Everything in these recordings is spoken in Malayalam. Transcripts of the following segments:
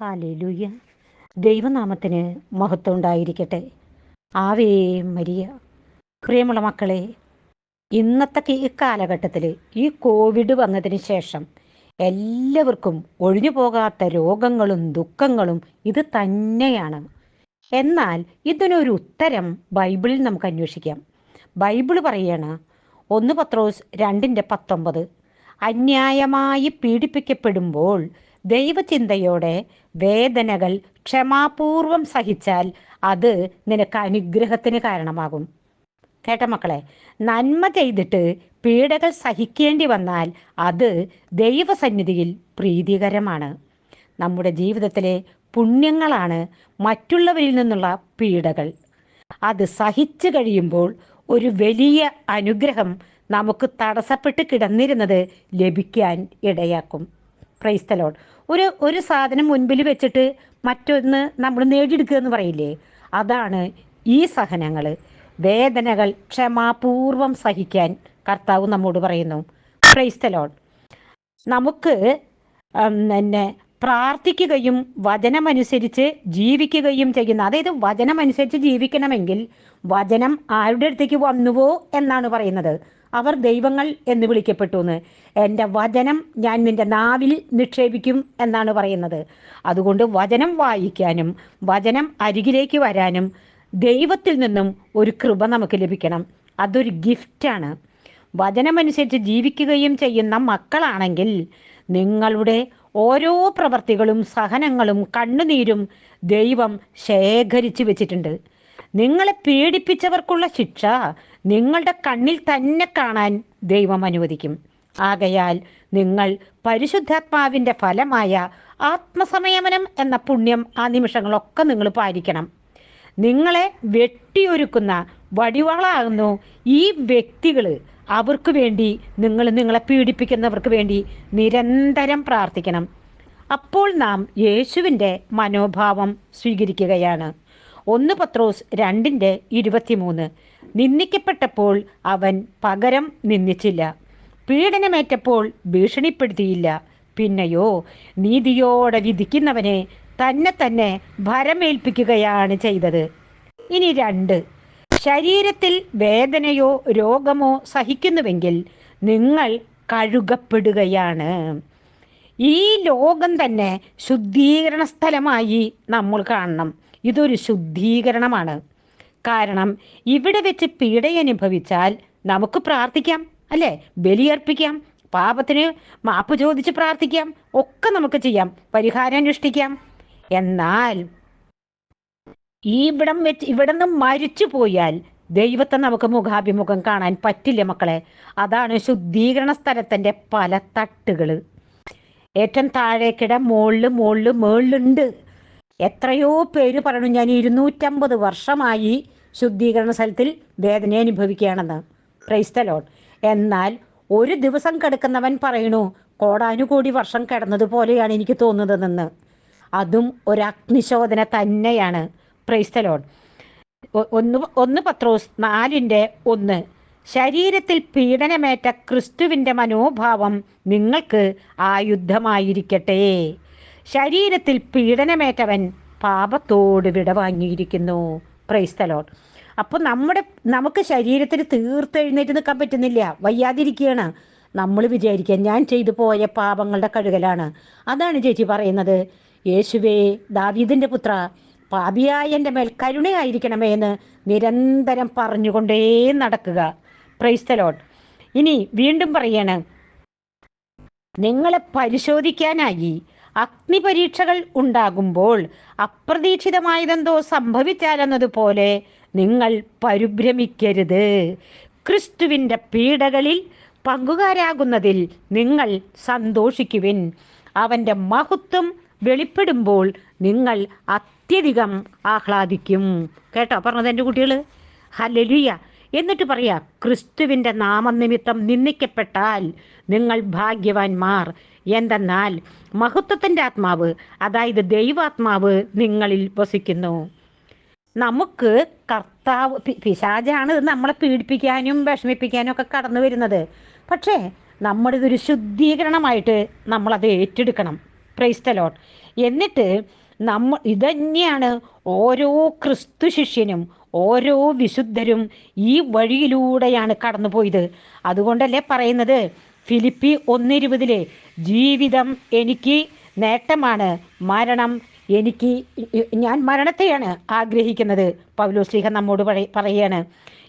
ഹാലേലൂയ. ദൈവനാമത്തിന് മഹത്വം ഉണ്ടായിരിക്കട്ടെ. Ave Maria. പ്രിയമുള്ള മക്കളെ ഇന്നത്തെ ഈ കാലഘട്ടത്തിൽ ഈ കോവിഡ് വന്നതിന് ശേഷം എല്ലാവർക്കും ഒഴിഞ്ഞു പോകാത്ത രോഗങ്ങളും ദുഃഖങ്ങളും ഇത് തന്നെയാണ്. എന്നാൽ ഇതിനൊരു ഉത്തരം ബൈബിളിൽ നമുക്ക് അന്വേഷിക്കാം. ബൈബിൾ പറയാണ് ഒന്ന് പത്രോസ് രണ്ടിന്റെ പത്തൊമ്പത് അന്യായമായി പീഡിപ്പിക്കപ്പെടുമ്പോൾ ദൈവചിന്തയോടെ വേദനകൾ ക്ഷമാപൂർവം സഹിച്ചാൽ അത് നിനക്ക് അനുഗ്രഹത്തിന് കാരണമാകും. കേട്ട മക്കളെ നന്മ ചെയ്തിട്ട് പീഡകൾ സഹിക്കേണ്ടി വന്നാൽ അത് ദൈവസന്നിധിയിൽ പ്രീതികരമാണ്. നമ്മുടെ ജീവിതത്തിലെ പുണ്യങ്ങളാണ് മറ്റുള്ളവരിൽ നിന്നുള്ള പീഡകൾ. അത് സഹിച്ചു കഴിയുമ്പോൾ ഒരു വലിയ അനുഗ്രഹം നമുക്ക് തടസ്സപ്പെട്ട് കിടന്നിരുന്നത് ലഭിക്കാൻ ഇടയാക്കും. ക്രൈസ്തലോൺ ഒരു ഒരു സാധനം മുൻപിൽ വെച്ചിട്ട് മറ്റൊന്ന് നമ്മൾ നേടിയെടുക്കുക എന്ന് പറയില്ലേ? അതാണ് ഈ സഹനങ്ങൾ വേദനകൾ ക്ഷമാപൂർവം സഹിക്കാൻ കർത്താവ് നമ്മോട് പറയുന്നു. ക്രൈസ്തലോൺ നമുക്ക് പിന്നെ പ്രാർത്ഥിക്കുകയും വചനമനുസരിച്ച് ജീവിക്കുകയും ചെയ്യുന്ന അതായത് വചനമനുസരിച്ച് ജീവിക്കണമെങ്കിൽ വചനം ആരുടെ അടുത്തേക്ക് വന്നുവോ എന്നാണ് പറയുന്നത്. അവർ ദൈവങ്ങൾ എന്ന് വിളിക്കപ്പെട്ടു എന്ന് എന്റെ വചനം ഞാൻ നിന്റെ നാവിൽ നിക്ഷേപിക്കും എന്നാണ് പറയുന്നത്. അതുകൊണ്ട് വചനം വായിക്കാനും വചനം അരികിലേക്ക് വരാനും ദൈവത്തിൽ നിന്നും ഒരു കൃപ നമുക്ക് ലഭിക്കണം. അതൊരു ഗിഫ്റ്റാണ്. വചനമനുസരിച്ച് ജീവിക്കുകയും ചെയ്യുന്ന മക്കളാണെങ്കിൽ നിങ്ങളുടെ ഓരോ പ്രവർത്തികളും സഹനങ്ങളും കണ്ണുനീരും ദൈവം ശേഖരിച്ചു വെച്ചിട്ടുണ്ട്. നിങ്ങളെ പീഡിപ്പിച്ചവർക്കുള്ള ശിക്ഷ നിങ്ങളുടെ കണ്ണിൽ തന്നെ കാണാൻ ദൈവം അനുവദിക്കും. ആകയാൽ നിങ്ങൾ പരിശുദ്ധാത്മാവിന്റെ ഫലമായ ആത്മസമയമനം എന്ന പുണ്യം ആ നിമിഷങ്ങളൊക്കെ നിങ്ങൾ പാലിക്കണം. നിങ്ങളെ വെട്ടിയൊരുക്കുന്ന വടിവാളാകുന്നു ഈ വ്യക്തികൾ. അവർക്ക് വേണ്ടി നിങ്ങൾ നിങ്ങളെ പീഡിപ്പിക്കുന്നവർക്ക് വേണ്ടി നിരന്തരം പ്രാർത്ഥിക്കണം. അപ്പോൾ നാം യേശുവിന്റെ മനോഭാവം സ്വീകരിക്കുകയാണ്. ഒന്ന് പത്രോസ് രണ്ടിന്റെ ഇരുപത്തിമൂന്ന്. നിന്ദിക്കപ്പെട്ടപ്പോൾ അവൻ പകരം നിന്ദിച്ചില്ല. പീഡനമേറ്റപ്പോൾ ഭീഷണിപ്പെടുത്തിയില്ല. പിന്നെയോ നീതിയോടെ വിധിക്കുന്നവനെ തന്നെ തന്നെ ഭരമേൽപ്പിക്കുകയാണ് ചെയ്തത്. ഇനി രണ്ട്. ശരീരത്തിൽ വേദനയോ രോഗമോ സഹിക്കുന്നുവെങ്കിൽ നിങ്ങൾ കഴുകപ്പെടുകയാണ്. ഈ ലോകം തന്നെ ശുദ്ധീകരണ സ്ഥലമായി നമ്മൾ കാണണം. ഇതൊരു ശുദ്ധീകരണമാണ്. കാരണം ഇവിടെ വെച്ച് പീഡയനുഭവിച്ചാൽ നമുക്ക് പ്രാർത്ഥിക്കാം അല്ലേ? ബലിയർപ്പിക്കാം പാപത്തിന് മാപ്പ് ചോദിച്ച് പ്രാർത്ഥിക്കാം ഒക്കെ നമുക്ക് ചെയ്യാം പരിഹാരം അനുഷ്ഠിക്കാം. എന്നാൽ ഈ ഇവിടം വെച്ച് ഇവിടെ നിന്ന് മരിച്ചു പോയാൽ ദൈവത്തെ നമുക്ക് മുഖാഭിമുഖം കാണാൻ പറ്റില്ല മക്കളെ. അതാണ് ശുദ്ധീകരണ സ്ഥലത്തിന്റെ പല തട്ടുകൾ ഏറ്റവും താഴേക്കിട മുകളിൽ മുകളിൽ മുകളിലുണ്ട് എത്രയോ പേര് പറഞ്ഞു ഞാൻ ഇരുന്നൂറ്റമ്പത് വർഷമായി ശുദ്ധീകരണ സ്ഥലത്തിൽ വേദന അനുഭവിക്കുകയാണെന്ന്. ക്രൈസ്തലോൺ എന്നാൽ ഒരു ദിവസം കിടക്കുന്നവൻ പറയണു കോടാനുകോടി വർഷം കിടന്നതുപോലെയാണ് എനിക്ക് തോന്നുന്നതെന്ന്. അതും ഒരു അഗ്നിശോധന തന്നെയാണ് പ്രൈസ്തലോൺ ഒന്ന് ഒന്ന് പത്രോസ് നാലിന്റെ ഒന്ന്. ശരീരത്തിൽ പീഡനമേറ്റ ക്രിസ്തുവിന്റെ മനോഭാവം നിങ്ങൾക്ക് ആയുധമായിരിക്കട്ടെ ശരീരത്തിൽ പീഡനമേറ്റവൻ പാപത്തോട് വിട വാങ്ങിയിരിക്കുന്നു പ്രൈസ്തലോൺ അപ്പോൾ നമ്മുടെ നമുക്ക് ശരീരത്തിന് തീർത്ത് എഴുന്നേറ്റ് നിൽക്കാൻ പറ്റുന്നില്ല. വയ്യാതിരിക്കുകയാണ്. നമ്മൾ വിചാരിക്കുക ഞാൻ ചെയ്തു പോയ പാപങ്ങളുടെ കഴുകലാണ്. അതാണ് ചേച്ചി പറയുന്നത്. യേശുവേ ദാവീദിന്റെ പുത്ര പാപിയായ എന്റെ മേൽ കരുണയായിരിക്കണമേ എന്ന് നിരന്തരം പറഞ്ഞുകൊണ്ടേ നടക്കുക. പ്രൈസ്തലോട്ട് ഇനി വീണ്ടും പറയാണ് നിങ്ങളെ പരിശോധിക്കാനായി അഗ്നിപരീക്ഷകൾ ഉണ്ടാകുമ്പോൾ അപ്രതീക്ഷിതമായതെന്തോ സംഭവിച്ചാലെന്നതുപോലെ നിങ്ങൾ പരിഭ്രമിക്കരുത്. ക്രിസ്തുവിന്റെ പീഡകളിൽ പങ്കുകാരാകുന്നതിൽ നിങ്ങൾ സന്തോഷിക്കുവിൻ. അവന്റെ മഹത്വം വെളിപ്പെടുമ്പോൾ നിങ്ങൾ അത്യധികം ആഹ്ലാദിക്കും. കേട്ടോ? പറഞ്ഞത് എന്റെ കുട്ടികൾ? ഹലലുയ എന്നിട്ട് പറയാ ക്രിസ്തുവിന്റെ നാമനിമിത്തം നിന്ദിക്കപ്പെട്ടാൽ നിങ്ങൾ ഭാഗ്യവാന്മാർ. എന്തെന്നാൽ മഹത്വത്തിന്റെ ആത്മാവ് അതായത് ദൈവാത്മാവ് നിങ്ങളിൽ വസിക്കുന്നു. നമുക്ക് കർത്താവ് പിശാചാണ് നമ്മളെ പീഡിപ്പിക്കാനും വിഷമിപ്പിക്കാനും ഒക്കെ കടന്നു വരുന്നത്. പക്ഷേ നമ്മുടെ ഇതൊരു ശുദ്ധീകരണമായിട്ട് നമ്മളത് ഏറ്റെടുക്കണം. പ്രൈസ്തലോട്ട് എന്നിട്ട് നമ്മ ഇതന്നെയാണ് ഓരോ ക്രിസ്തു ശിഷ്യനും ഓരോ വിശുദ്ധരും ഈ വഴിയിലൂടെയാണ് കടന്നു പോയത് അതുകൊണ്ടല്ലേ പറയുന്നത്? ഫിലിപ്പി ഒന്നിരുപതിലെ ജീവിതം എനിക്ക് നേട്ടമാണ്. മരണം എനിക്ക് ഞാൻ മരണത്തെയാണ് ആഗ്രഹിക്കുന്നത്. പൗലോസ്ലിഹ നമ്മോട് പറയ- പറയാണ്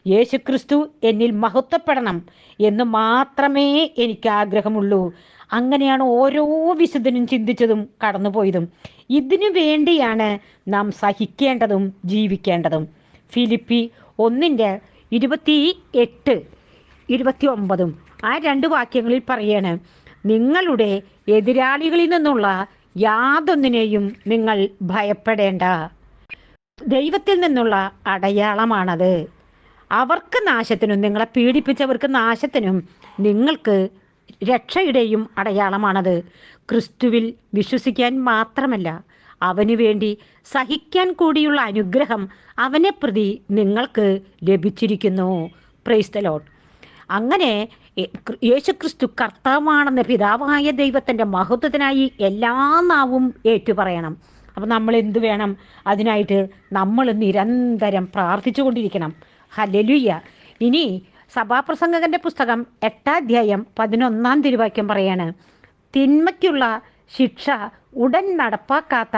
യേശുക്രിസ്തു എന്നിൽ മഹത്വപ്പെടണം എന്ന് മാത്രമേ എനിക്ക് ആഗ്രഹമുള്ളൂ. അങ്ങനെയാണ് ഓരോ വിശുദ്ധനും ചിന്തിച്ചതും കടന്നുപോയതും. ഇതിനു വേണ്ടിയാണ് നാം സഹിക്കേണ്ടതും ജീവിക്കേണ്ടതും. ഫിലിപ്പി ഒന്നിന്റെ ഇരുപത്തി എട്ട് ഇരുപത്തി ഒമ്പതും ആ രണ്ട് വാക്യങ്ങളിൽ പറയാണ് നിങ്ങളുടെ എതിരാളികളിൽ നിന്നുള്ള യാതൊന്നിനെയും നിങ്ങൾ ഭയപ്പെടേണ്ട. ദൈവത്തിൽ നിന്നുള്ള അടയാളമാണത്. അവർക്ക് നാശത്തിനും നിങ്ങളെ പീഡിപ്പിച്ചവർക്ക് നാശത്തിനും നിങ്ങൾക്ക് രക്ഷയുടെയും അടയാളമാണത്. ക്രിസ്തുവിൽ വിശ്വസിക്കാൻ മാത്രമല്ല അവനു വേണ്ടി സഹിക്കാൻ കൂടിയുള്ള അനുഗ്രഹം അവനെ പ്രതി നിങ്ങൾക്ക് ലഭിച്ചിരിക്കുന്നു. പ്രൈസ് ദ ലോഡ് അങ്ങനെ യേശുക്രിസ്തു കർത്താവാണെന്ന് പിതാവായ ദൈവത്തിന്റെ മഹത്വത്തിനായി എല്ലാ നാവും ഏറ്റുപറയണം. അപ്പം നമ്മൾ എന്ത് വേണം? അതിനായിട്ട് നമ്മൾ നിരന്തരം പ്രാർത്ഥിച്ചു കൊണ്ടിരിക്കണം ഹലലുയ്യ ഇനി സഭാപ്രസംഗകന്റെ പുസ്തകം എട്ടാധ്യായം പതിനൊന്നാം തിരുവാക്യം പറയാണ്. തിന്മയ്ക്കുള്ള ശിക്ഷ ഉടൻ നടപ്പാക്കാത്ത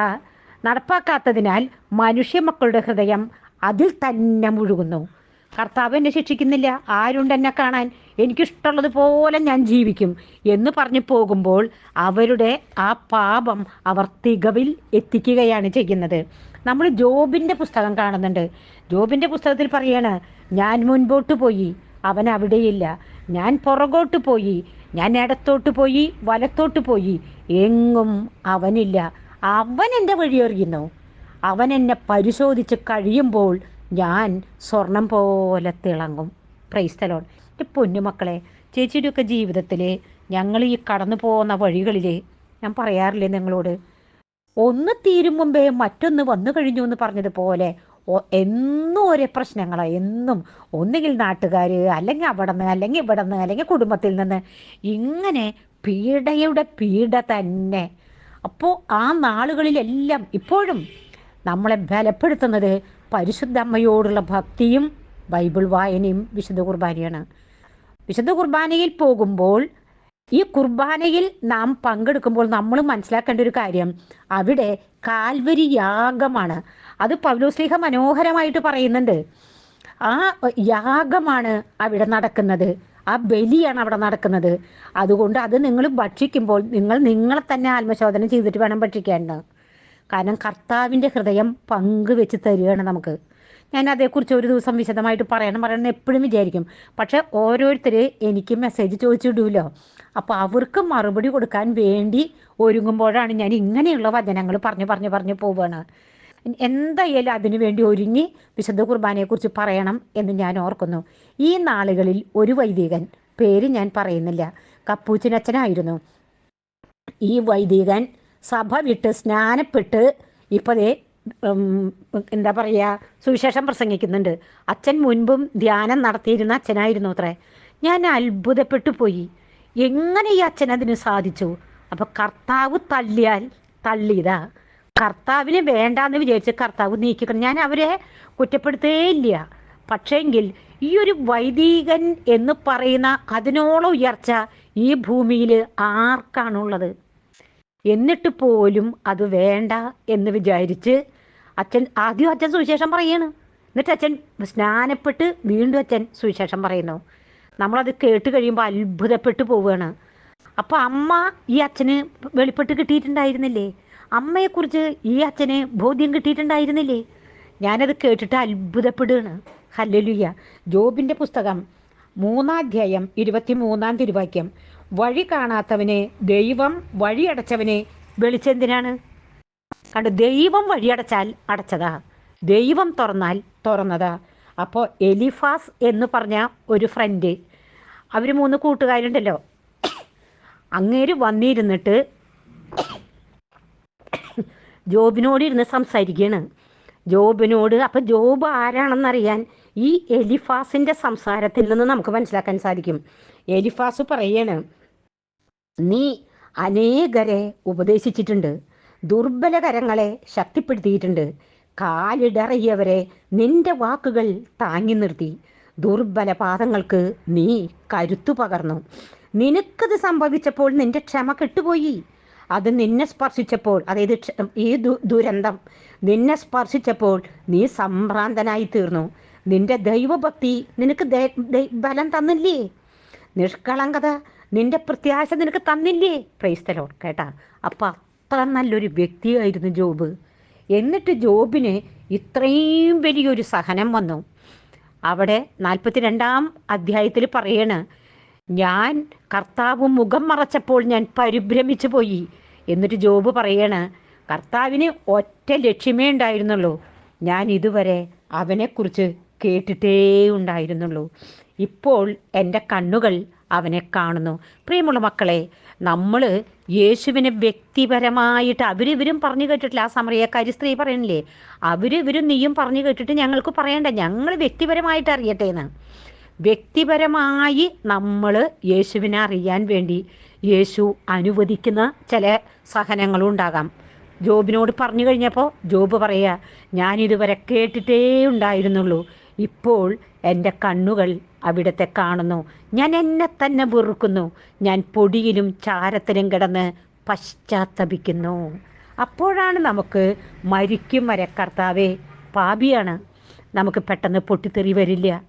നടപ്പാക്കാത്തതിനാൽ മനുഷ്യമക്കളുടെ ഹൃദയം അതിൽ തന്നെ മുഴുകുന്നു. കർത്താവ് എന്നെ ശിക്ഷിക്കുന്നില്ല. ആരുണ്ട് എന്നെ കാണാൻ? എനിക്കിഷ്ടമുള്ളത് പോലെ ഞാൻ ജീവിക്കും. എന്ന് പറഞ്ഞു പോകുമ്പോൾ അവരുടെ ആ പാപം അവർ തികവിൽ എത്തിക്കുകയാണ് ചെയ്യുന്നത്. നമ്മൾ ജോബിന്റെ പുസ്തകം കാണുന്നുണ്ട്. ജോബിന്റെ പുസ്തകത്തിൽ പറയാണ് ഞാൻ മുൻപോട്ട് പോയി അവൻ അവിടെയില്ല. ഞാൻ പുറകോട്ട് പോയി ഞാൻ ഇടത്തോട്ട് പോയി വലത്തോട്ട് പോയി. എങ്ങും അവനില്ല. അവൻ എന്റെ വഴിയെറിയുന്നു അവൻ എന്നെ പരിശോധിച്ച് കഴിയുമ്പോൾ ഞാൻ സ്വർണം പോലെ തിളങ്ങും. പ്രൈസ്തലോൺ എന്റെ പൊന്നുമക്കളെ ചേച്ചിയുടെയൊക്കെ ജീവിതത്തിൽ ഞങ്ങൾ ഈ കടന്നു പോകുന്ന വഴികളിൽ ഞാൻ പറയാറില്ലേ നിങ്ങളോട്? ഒന്ന് തീരും മുമ്പേ മറ്റൊന്ന് വന്നു കഴിഞ്ഞു എന്ന് പറഞ്ഞതുപോലെ എന്നും ഒരേ പ്രശ്നങ്ങളാണ് എന്നും ഒന്നുകിൽ നാട്ടുകാർ അല്ലെങ്കിൽ അവിടെ നിന്ന് അല്ലെങ്കിൽ ഇവിടെ നിന്ന് അല്ലെങ്കിൽ കുടുംബത്തിൽ നിന്ന്. ഇങ്ങനെ പീഡയുടെ പീഡ തന്നെ. അപ്പോൾ ആ നാളുകളിലെല്ലാം ഇപ്പോഴും നമ്മളെ ബലപ്പെടുത്തുന്നത് പരിശുദ്ധ അമ്മയോടുള്ള ഭക്തിയും ബൈബിൾ വായനയും വിശുദ്ധ കുർബാനയാണ്. വിശുദ്ധ കുർബാനയിൽ പോകുമ്പോൾ ഈ കുർബാനയിൽ നാം പങ്കെടുക്കുമ്പോൾ നമ്മൾ മനസ്സിലാക്കേണ്ട ഒരു കാര്യം അവിടെ കാൽവരി യാഗമാണ്. അത് പൗലോസ്ലിഹ മനോഹരമായിട്ട് പറയുന്നുണ്ട്. ആ യാഗമാണ് അവിടെ നടക്കുന്നത്. ആ ബലിയാണ് അവിടെ നടക്കുന്നത്. അതുകൊണ്ട് അത് നിങ്ങൾ ഭക്ഷിക്കുമ്പോൾ നിങ്ങൾ നിങ്ങളെ തന്നെ ആത്മശോധന ചെയ്തിട്ട് വേണം ഭക്ഷിക്കേണ്ടത് കാരണം കർത്താവിന്റെ ഹൃദയം പങ്കുവെച്ച് തരികയാണ് നമുക്ക്. ഞാൻ അതേക്കുറിച്ച് ഒരു ദിവസം വിശദമായിട്ട് പറയണം. പറയണം എപ്പോഴും വിചാരിക്കും. പക്ഷേ ഓരോരുത്തർ എനിക്ക് മെസ്സേജ് ചോദിച്ചിടൂല്ലോ അപ്പോൾ അവർക്ക് മറുപടി കൊടുക്കാൻ വേണ്ടി ഒരുങ്ങുമ്പോഴാണ് ഞാൻ ഇങ്ങനെയുള്ള വചനങ്ങൾ പറഞ്ഞു പറഞ്ഞു പറഞ്ഞു പോവുകയാണ് എന്തായാലും അതിനു വേണ്ടി ഒരുങ്ങി വിശുദ്ധ കുർബാനയെക്കുറിച്ച് പറയണം എന്ന് ഞാൻ ഓർക്കുന്നു. ഈ നാളുകളിൽ ഒരു വൈദികൻ പേര് ഞാൻ പറയുന്നില്ല. കപ്പൂച്ചിനച്ഛനായിരുന്നു. ഈ വൈദികൻ സഭ വിട്ട് സ്നാനപ്പെട്ട് ഇപ്പോഴേ എന്താ പറയുക സുവിശേഷം പ്രസംഗിക്കുന്നുണ്ട്. അച്ഛൻ മുൻപും ധ്യാനം നടത്തിയിരുന്ന അച്ഛനായിരുന്നു അത്രേ. ഞാൻ അത്ഭുതപ്പെട്ടു പോയി. എങ്ങനെ ഈ അച്ഛൻ അതിന് സാധിച്ചു? അപ്പോൾ കർത്താവ് തള്ളിയാൽ തള്ളിയതാ. കർത്താവിന് വേണ്ടാന്ന് വിചാരിച്ച് കർത്താവ് നീക്കിക്കണം ഞാൻ അവരെ കുറ്റപ്പെടുത്തേ ഇല്ല. പക്ഷേങ്കിൽ ഈ ഒരു വൈദികൻ എന്ന് പറയുന്ന അതിനോളം ഉയർച്ച ഈ ഭൂമിയിൽ ആർക്കാണുള്ളത്? എന്നിട്ട് പോലും അത് വേണ്ട എന്ന് വിചാരിച്ച് അച്ഛൻ ആദ്യം അച്ഛൻ സുവിശേഷം പറയാണ്. എന്നിട്ട് അച്ഛൻ സ്നാനപ്പെട്ട് വീണ്ടും അച്ഛൻ സുവിശേഷം പറയുന്നു. നമ്മളത് കേട്ട് കഴിയുമ്പോൾ അത്ഭുതപ്പെട്ടു പോവുകയാണ്. അപ്പോൾ അമ്മ ഈ അച്ഛന് വെളിപ്പെട്ട് കിട്ടിയിട്ടുണ്ടായിരുന്നില്ലേ? അമ്മയെക്കുറിച്ച് ഈ അച്ഛന് ബോധ്യം കിട്ടിയിട്ടുണ്ടായിരുന്നില്ലേ? ഞാനത് കേട്ടിട്ട് അത്ഭുതപ്പെടുകയാണ്. ഹല്ലലുയ്യ ജോബിന്റെ പുസ്തകം മൂന്നാധ്യായം ഇരുപത്തി മൂന്നാം തിരുവാക്യം. വഴി കാണാത്തവനെ ദൈവം വഴിയടച്ചവനെ വെളിച്ചെന്തിനാണ്? കണ്ട് ദൈവം വഴിയടച്ചാൽ അടച്ചതാ. ദൈവം തുറന്നാൽ തുറന്നതാ. അപ്പോൾ എലിഫാസ് എന്ന് പറഞ്ഞ ഒരു ഫ്രണ്ട് അവർ മൂന്ന് കൂട്ടുകാരുണ്ടല്ലോ. അങ്ങേര് വന്നിരുന്നിട്ട് ജോബിനോട് ഇരുന്ന് സംസാരിക്കുകയാണ് ജോബിനോട് അപ്പം ജോബ് ആരാണെന്നറിയാൻ ഈ എലിഫാസിന്റെ സംസാരത്തിൽ നിന്ന് നമുക്ക് മനസ്സിലാക്കാൻ സാധിക്കും. എലിഫാസ് പറയാണ് നീ അനേകരെ ഉപദേശിച്ചിട്ടുണ്ട്. ദുർബലകരങ്ങളെ ശക്തിപ്പെടുത്തിയിട്ടുണ്ട്. കാലിടറിയവരെ നിന്റെ വാക്കുകൾ താങ്ങി നിർത്തി. ദുർബല പാദങ്ങൾക്ക് നീ കരുത്തു പകർന്നു. നിനക്കത് സംഭവിച്ചപ്പോൾ നിന്റെ ക്ഷമ കെട്ടുപോയി. അത് നിന്നെ സ്പർശിച്ചപ്പോൾ അതായത് ഈ ദുരന്തം നിന്നെ സ്പർശിച്ചപ്പോൾ നീ സംഭ്രാന്തനായി തീർന്നു. നിന്റെ ദൈവഭക്തി നിനക്ക് ബലം തന്നില്ലേ? നിഷ്കളങ്കത നിന്റെ പ്രത്യാശ നിനക്ക് തന്നില്ലേ? പ്രൈസ്തലോൺ കേട്ടാ. അപ്പം അത്ര നല്ലൊരു വ്യക്തിയായിരുന്നു ജോബ്. എന്നിട്ട് ജോബിന് ഇത്രയും വലിയൊരു സഹനം വന്നു. അവിടെ നാൽപ്പത്തി രണ്ടാം അധ്യായത്തിൽ പറയണ് ഞാൻ കർത്താവ് മുഖം മറച്ചപ്പോൾ ഞാൻ പരിഭ്രമിച്ചു പോയി. എന്നിട്ട് ജോബ് പറയണ് കർത്താവിന് ഒറ്റ ലക്ഷ്യമേ ഉണ്ടായിരുന്നുള്ളൂ. ഞാൻ ഇതുവരെ അവനെക്കുറിച്ച് കേട്ടിട്ടേ ഉണ്ടായിരുന്നുള്ളൂ. ഇപ്പോൾ എന്റെ കണ്ണുകൾ അവനെ കാണുന്നു. പ്രിയമുള്ള മക്കളെ നമ്മൾ യേശുവിനെ വ്യക്തിപരമായിട്ട് അവരിവരും പറഞ്ഞു കേട്ടിട്ടില്ല. ആ സമറിയക്കാരി സ്ത്രീ പറയണില്ലേ? അവരിവരും നീയും പറഞ്ഞു കേട്ടിട്ട് ഞങ്ങൾക്ക് പറയണ്ട. ഞങ്ങൾ വ്യക്തിപരമായിട്ട് അറിയട്ടെ എന്ന്. വ്യക്തിപരമായി നമ്മൾ യേശുവിനെ അറിയാൻ വേണ്ടി യേശു അനുവദിക്കുന്ന ചില സഹനങ്ങളും ഉണ്ടാകാം. ജോബിനോട് പറഞ്ഞു കഴിഞ്ഞപ്പോൾ ജോബ് പറയുക ഞാനിതുവരെ കേട്ടിട്ടേ ഉണ്ടായിരുന്നുള്ളൂ. ഇപ്പോൾ എന്റെ കണ്ണുകൾ അവിടത്തെ കാണുന്നു. ഞാൻ എന്നെ തന്നെ വെറുക്കുന്നു. ഞാൻ പൊടിയിലും ചാരത്തിലും കിടന്ന് പശ്ചാത്തപിക്കുന്നു. അപ്പോഴാണ് നമുക്ക് മരിക്കും വരെ കർത്താവേ പാപിയാണ്. നമുക്ക് പെട്ടെന്ന് പൊട്ടിത്തെറി വരില്ല.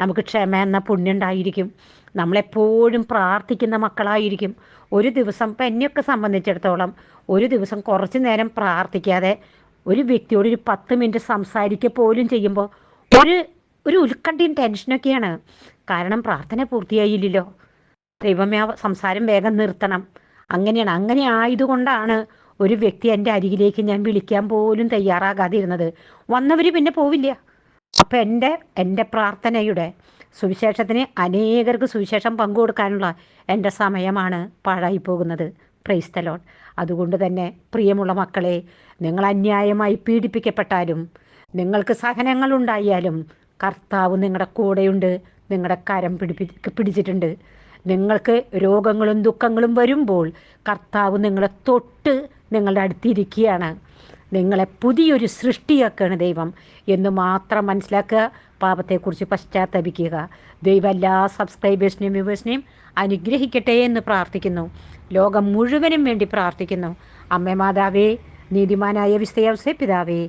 നമുക്ക് ക്ഷമ എന്ന പുണ്യുണ്ടായിരിക്കും. നമ്മളെപ്പോഴും പ്രാർത്ഥിക്കുന്ന മക്കളായിരിക്കും. ഒരു ദിവസം ഇപ്പം എന്നെയൊക്കെ സംബന്ധിച്ചിടത്തോളം ഒരു ദിവസം കുറച്ച് നേരം പ്രാർത്ഥിക്കാതെ ഒരു വ്യക്തിയോട് ഒരു പത്ത് മിനിറ്റ് സംസാരിക്കുക പോലും ചെയ്യുമ്പോൾ ഒരു ഒരു ഉത്കണ്ഠയും ടെൻഷനൊക്കെയാണ്. കാരണം പ്രാർത്ഥന പൂർത്തിയായില്ലല്ലോ. ദൈവമേ സംസാരം വേഗം നിർത്തണം. അങ്ങനെയാണ്. അങ്ങനെ ആയതുകൊണ്ടാണ് ഒരു വ്യക്തി എന്റെ അരികിലേക്ക് ഞാൻ വിളിക്കാൻ പോലും തയ്യാറാകാതിരുന്നത്. വന്നവർ പിന്നെ പോവില്ല. അപ്പം എന്റെ എന്റെ പ്രാർത്ഥനയുടെ സുവിശേഷത്തിന് അനേകർക്ക് സുവിശേഷം പങ്കുകൊടുക്കാനുള്ള എന്റെ സമയമാണ് പാഴായി പോകുന്നത് പ്രൈസ്തലോൺ അതുകൊണ്ട് തന്നെ പ്രിയമുള്ള മക്കളെ നിങ്ങൾ അന്യായമായി പീഡിപ്പിക്കപ്പെട്ടാലും നിങ്ങൾക്ക് സഹനങ്ങൾ സഹനങ്ങളുണ്ടായാലും കർത്താവ് നിങ്ങളുടെ കൂടെയുണ്ട്. നിങ്ങളുടെ കരം പിടിപ്പി പിടിച്ചിട്ടുണ്ട്. നിങ്ങൾക്ക് രോഗങ്ങളും ദുഃഖങ്ങളും വരുമ്പോൾ കർത്താവ് നിങ്ങളെ തൊട്ട് നിങ്ങളുടെ അടുത്തിരിക്കുകയാണ്. നിങ്ങളെ പുതിയൊരു സൃഷ്ടിയാക്കുകയാണ് ദൈവം എന്ന് മാത്രം മനസ്സിലാക്കുക പാപത്തെക്കുറിച്ച് പശ്ചാത്തപിക്കുക. ദൈവം എല്ലാ സബ്സ്ക്രൈബേഴ്സിനെയും വ്യൂവേഴ്സിനെയും അനുഗ്രഹിക്കട്ടെ എന്ന് പ്രാർത്ഥിക്കുന്നു. ലോകം മുഴുവനും വേണ്ടി പ്രാർത്ഥിക്കുന്നു. അമ്മ മാതാവേ നീതിമാനായ വിസ്തയാവസെ പിതാവേ